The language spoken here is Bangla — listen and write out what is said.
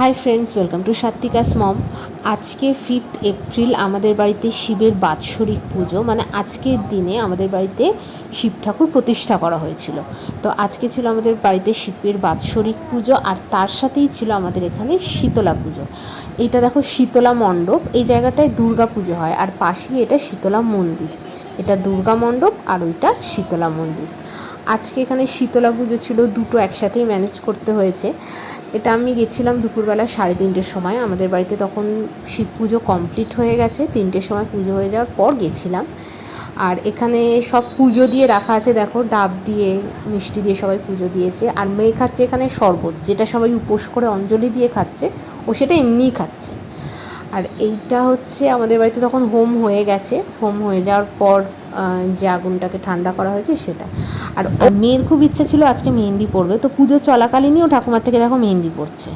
Hi friends welcome to Satvika's mom আজকে ফিফথ এপ্রিল আমাদের বাড়িতে শিবের বাৎসরিক পুজো মানে আজকের দিনে আমাদের বাড়িতে শিব ঠাকুর প্রতিষ্ঠা করা হয়েছিল। তো আজকে ছিল আমাদের বাড়িতে শিবের বাৎসরিক পুজো, আর তার সাথেই ছিল আমাদের এখানে শীতলা পুজো। এটা দেখো শীতলা মণ্ডপ, এই জায়গাটায় দুর্গা পুজো হয়, আর পাশেই এটা শীতলা মন্দির। এটা দুর্গা মণ্ডপ, আর ওইটা শীতলা মন্দির। আজকে এখানে শীতলা পুজো ছিল, দুটো একসাথেই ম্যানেজ করতে হয়েছে। এটা আমি গেছিলাম দুপুরবেলা সাড়ে তিনটের সময়। আমাদের বাড়িতে তখন শিব পুজো কমপ্লিট হয়ে গেছে, তিনটের সময় পুজো হয়ে যাওয়ার পর গেছিলাম। আর এখানে সব পুজো দিয়ে রাখা আছে, দেখো, ডাব দিয়ে, মিষ্টি দিয়ে সবাই পুজো দিয়েছে। আর মেয়ে খাচ্ছে এখানে শরবত, যেটা সবাই উপোস করে অঞ্জলি দিয়ে খাচ্ছে, ও সেটা এমনিই খাচ্ছে। আর এইটা হচ্ছে আমাদের বাড়িতে তখন হোম হয়ে গেছে। হোম হয়ে যাওয়ার পর যে আগুনটাকে ঠান্ডা করা হয়েছে সেটা। আর মেয়ের খুব ইচ্ছে ছিল আজকে মেহেন্দি পরবে, তো পুজো চলাকালীনই ও ঠাকুমার থেকে দেখো মেহেন্দি পড়ছে